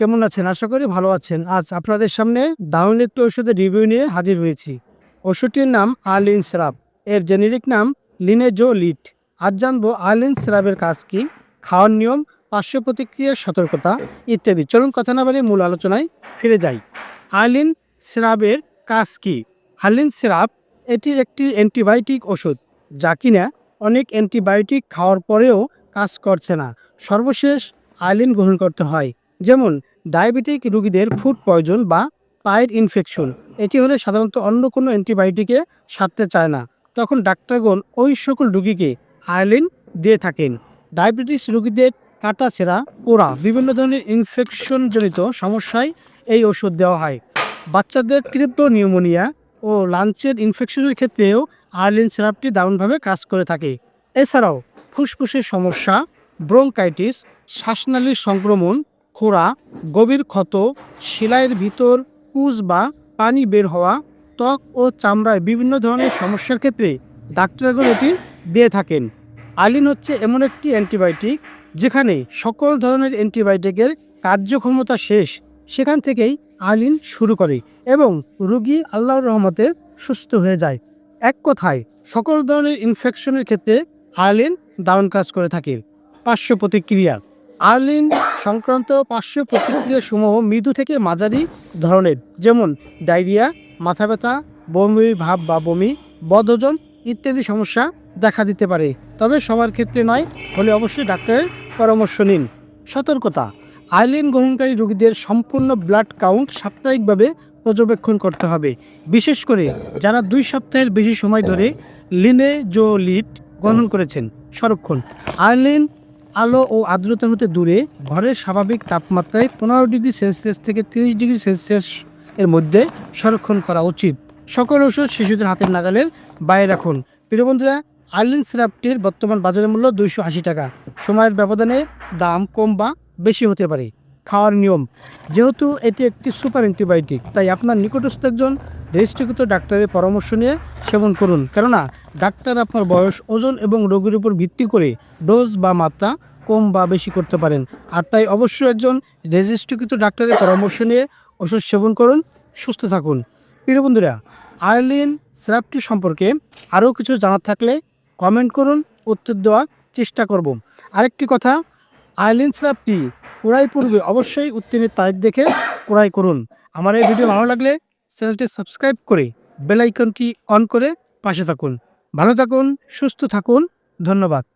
কেমন আছেন? আশা করি ভালো আছেন। আজ আপনাদের সামনে দারুণ একটি ওষুধের রিভিউ নিয়ে হাজির হয়েছি। ওষুধটির নাম আর্লিন সিরাপ। এর জেনেরিক নাম লিনেজো লিট আজ জানব আর্লিন সিরাপের কাজ কি, খাওয়ার নিয়ম, পার্শ্ব প্রতিক্রিয়ার সতর্কতা ইত্যাদি। চলুন কথা না বলে মূল আলোচনায় ফিরে যাই। আর্লিন সিরাপের কাজ কি? আর্লিন সিরাপ এটি একটি অ্যান্টিবায়োটিক ওষুধ যা কিনা অনেক অ্যান্টিবায়োটিক খাওয়ার পরেও কাজ করছে না। সর্বশেষ আইলিন গ্রহণ করতে হয়, যেমন ডায়াবেটিক রোগীদের ফুড পয়জন বা পায়ের ইনফেকশন। এটি হলে সাধারণত অন্য কোনো অ্যান্টিবায়োটিকে সারতে চায় না। তখন ডাক্তারগণ ওই সকল রুগীকে আয়োলিন দিয়ে থাকেন। ডায়াবেটিস রোগীদের কাটা ছেঁড়া পোড়া বিভিন্ন ধরনের ইনফেকশনজনিত সমস্যায় এই ওষুধ দেওয়া হয়। বাচ্চাদের তীব্র নিউমোনিয়া ও লাঞ্চের ইনফেকশনের ক্ষেত্রেও আর্লিন সিরাপটি দারুণভাবে কাজ করে থাকে। এছাড়াও ফুসফুসের সমস্যা, ব্রোঙ্কাইটিস, শ্বাসনালীর সংক্রমণ, খোড়া, গভীর ক্ষত শিলাইয়ের ভিতর পুজ বা পানি বের হওয়া, ত্বক ও চামড়ায় বিভিন্ন ধরনের সমস্যার ক্ষেত্রে ডাক্তারগণ এটি দিয়ে থাকেন। আলিন হচ্ছে এমন একটি অ্যান্টিবায়োটিক যেখানে সকল ধরনের অ্যান্টিবায়োটিকের কার্যক্ষমতা শেষ, সেখান থেকেই আলিন শুরু করে এবং রুগী আল্লাহর রহমতে সুস্থ হয়ে যায়। এক কথায়, সকল ধরনের ইনফেকশনের ক্ষেত্রে আর্লিন দারুণ কাজ করে থাকে। পার্শ্ব প্রতিক্রিয়া। আর্লিন সংক্রান্ত পার্শ্ব প্রতিক্রিয়া সমূহ মৃদু থেকে মাঝারি ধরনের, যেমন ডায়রিয়া, মাথা ব্যথা, বমি, ভাব বা বমি, বদহজম ইত্যাদি সমস্যা দেখা দিতে পারে। তবে সবার ক্ষেত্রে নয়, হলে অবশ্যই ডাক্তারের পরামর্শ নিন। সতর্কতা। আইলিন গ্রহণকারী রোগীদের সম্পূর্ণ ব্লাড কাউন্ট সাপ্তাহিকভাবে পর্যবেক্ষণ করতে হবে। বিশেষ করে যারা দুই সপ্তাহের বেশি সময় ধরে লিনে জো লিট গ্রহণ করেছেন। সংরক্ষণ। আর্লিন আলো ও আর্দ্রতা হতে দূরে ঘরের স্বাভাবিক তাপমাত্রায় পনেরো ডিগ্রি সেলসিয়াস থেকে তিরিশ ডিগ্রি সেলসিয়াস এর মধ্যে সংরক্ষণ করা উচিত। সকল ওষুধ শিশুদের হাতের নাগালের বাইরে রাখুন। প্রিয় বন্ধুরা আর্লিন সিরাপটির বর্তমান বাজারের মূল্য দুইশো আশি টাকা। সময়ের ব্যবধানে দাম কম বা বেশি হতে পারে। খাওয়ার নিয়ম। যেহেতু এটি একটি সুপার অ্যান্টিবায়োটিক, তাই আপনার নিকটস্থ একজন রেজিস্ট্রিকৃত ডাক্তারের পরামর্শ নিয়ে সেবন করুন। কেননা, ডাক্তার আপনার বয়স, ওজন এবং রোগের উপর ভিত্তি করে ডোজ বা মাত্রা কম বা বেশি করতে পারেন। আর তাই অবশ্যই একজন রেজিস্ট্রিকৃত ডাক্তারের পরামর্শ নিয়ে ওষুধ সেবন করুন, সুস্থ থাকুন। প্রিয় বন্ধুরা আয়ারলিন সিরাপটি সম্পর্কে আরও কিছু জানার থাকলে কমেন্ট করুন, উত্তর দেওয়ার চেষ্টা করব। আরেকটি কথা আয়ারলিন সিরাপটি ক্রয় পূর্বে অবশ্যই উত্তীর্ণের তারিখ দেখে ক্রয় করুন। আমার এই ভিডিও ভালো লাগলে চ্যানেলটি সাবস্ক্রাইব করে বেলাইকনটি অন করে পাশে থাকুন। ভালো থাকুন, সুস্থ থাকুন। ধন্যবাদ।